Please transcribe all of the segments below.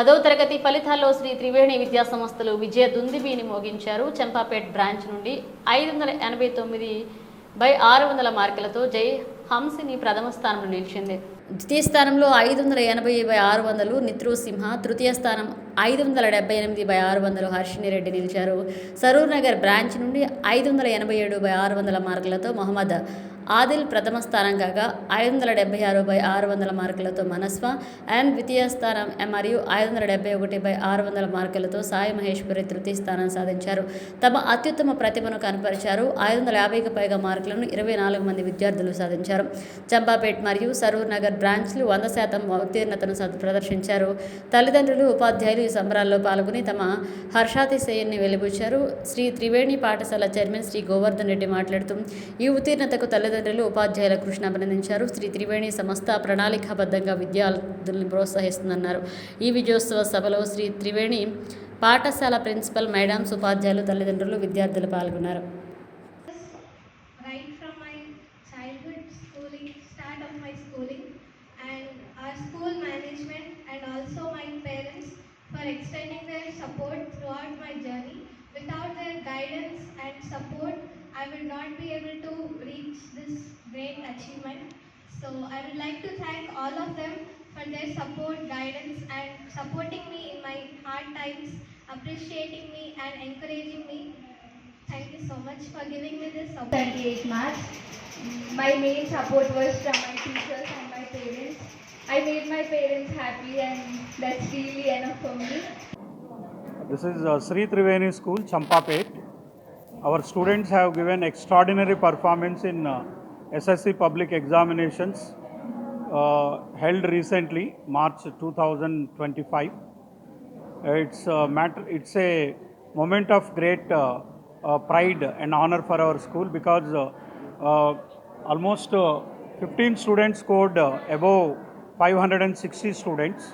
పదవ తరగతి ఫలితాల్లో శ్రీ త్రివేణి విద్యా సంస్థలు విజయ దుందిబీని మోగించారు. చంపాపేట్ బ్రాంచ్ నుండి ఐదు వందల ఎనభై తొమ్మిది బై ఆరు వందల మార్కులతో జై హంసిని ప్రథమ స్థానంలో నిలిచింది. ద్వితీయ స్థానంలో ఐదు వందల ఎనభై బై ఆరు వందలు నిత్రు సింహ తృతీయ స్థానం ఐదు వందల డెబ్బై ఎనిమిది బై ఆరు వందలు హర్షిని రెడ్డి నిలిచారు. సరూర్ నగర్ బ్రాంచ్ నుండి ఐదు వందల ఎనభై ఏడు బై ఆరు వందల మార్కులతో మొహమ్మద్ ఆదిల్ ప్రథమ స్థానం కాగా ఐదు వందల డెబ్బై ఆరు బై ఆరు వందల మార్కులతో మనస్వ అండ్ ద్వితీయ స్థానం మరియు ఐదు వందల డెబ్బై ఒకటి బై ఆరు వందల మార్కులతో సాయి మహేశ్వరి తృతీయ స్థానం సాధించారు. తమ అత్యుత్తమ ప్రతిభను కనపరిచారు. ఐదు వందల యాభైకి పైగా మార్కులను ఇరవై నాలుగు మంది విద్యార్థులు సాధించారు. చంపాపేట్ మరియు సరూర్ నగర్ బ్రాంచ్లు వంద శాతం ఉత్తీర్ణతను ప్రదర్శించారు. తల్లిదండ్రులు ఉపాధ్యాయులు ఈ సంబరాల్లో పాల్గొని తమ హర్షాతిశయాన్ని వెలిబుచ్చారు. శ్రీ త్రివేణి పాఠశాల చైర్మన్ శ్రీ గోవర్ధన్ రెడ్డి మాట్లాడుతూ ఈ ఉత్తీర్ణతకు తల్లిదండ్రులు ఉపాధ్యాయుల కృష్ణ అభినందించారు. శ్రీ త్రివేణి సంస్థ ప్రణాళికాబద్ధంగా విద్యార్థులను ప్రోత్సహిస్తుందన్నారు ఈ విజయోత్సవ సభలో శ్రీ త్రివేణి పాఠశాల ప్రిన్సిపల్ మేడమ్స్ ఉపాధ్యాయులు తల్లిదండ్రులు విద్యార్థులు పాల్గొన్నారు. Support I would not be able to reach this great achievement. So I would like to thank all of them for their support, guidance, and supporting me in my hard times, appreciating me and encouraging me. Thank you so much for giving me this opportunity. 38 marks. My main support was from my teachers and my parents. I made my parents happy and that's really enough for me. This is uh, Sri Triveni School, Champapet. Our students have given extraordinary performance in uh, SSC public examinations uh, held recently, March 2025. Uh, It's a matter. It's a moment of great uh, uh, pride and honor for our school because uh, uh, almost uh, 15 students scored uh, above 560 students,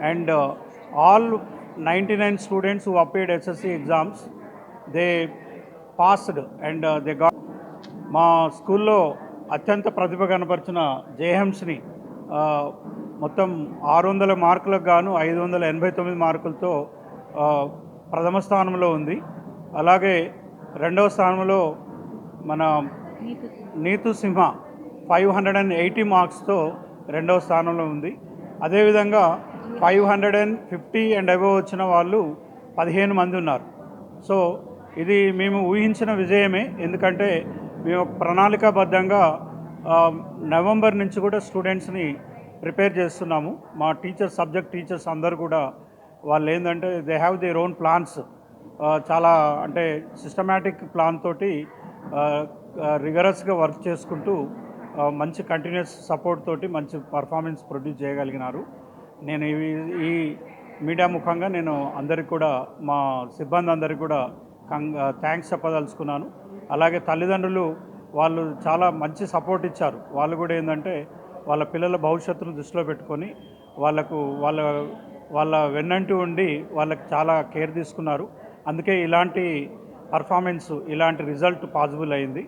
and uh, all 99 students who appeared SSC exams, they passed and uh, గా మా స్కూల్లో అత్యంత ప్రతిభ కనపరిచిన జయహంస్ని మొత్తం ఆరు వందల మార్కులకు గాను ఐదు వందల ఎనభై తొమ్మిది మార్కులతో ప్రథమ స్థానంలో ఉంది. అలాగే రెండవ స్థానంలో మన Neetu Simha five hundred and eighty మార్క్స్తో రెండవ స్థానంలో ఉంది. అదేవిధంగా five hundred and fifty and above వచ్చిన వాళ్ళు పదిహేను మంది ఉన్నారు. సో ఇది మేము ఊహించిన విజయమే. ఎందుకంటే మేము ప్రణాళికాబద్ధంగా నవంబర్ నుంచి కూడా స్టూడెంట్స్ని ప్రిపేర్ చేస్తున్నాము. మా టీచర్స్ సబ్జెక్ట్ టీచర్స్ అందరు కూడా వాళ్ళు ఏంటంటే they have their own plans చాలా అంటే సిస్టమేటిక్ ప్లాన్ తోటి రిగరస్గా వర్క్ చేసుకుంటూ మంచి కంటిన్యూస్ సపోర్ట్ తోటి మంచి పర్ఫార్మెన్స్ ప్రొడ్యూస్ చేయగలిగినారు. నేను ఈ మీడియా ముఖంగా నేను అందరికి కూడా మా సిబ్బంది అందరికి కూడా కంగ థ్యాంక్స్ చెప్పదలుచుకున్నాను. అలాగే తల్లిదండ్రులు వాళ్ళు చాలా మంచి సపోర్ట్ ఇచ్చారు. వాళ్ళు కూడా ఏంటంటే వాళ్ళ పిల్లల భవిష్యత్తును దృష్టిలో పెట్టుకొని వాళ్ళకు వాళ్ళ వాళ్ళ వెన్నంటి ఉండి వాళ్ళకి చాలా కేర్ తీసుకున్నారు. అందుకే ఇలాంటి పర్ఫార్మెన్స్ ఇలాంటి రిజల్ట్ పాసిబుల్ అయింది.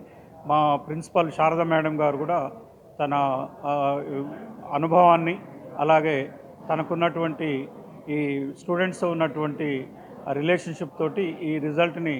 మా ప్రిన్సిపల్ శారద మేడం గారు కూడా తన అనుభవాన్ని అలాగే తనకున్నటువంటి ఈ స్టూడెంట్స్ ఉన్నటువంటి రిలేషన్షిప్ తోటి ఈ రిజల్ట్ని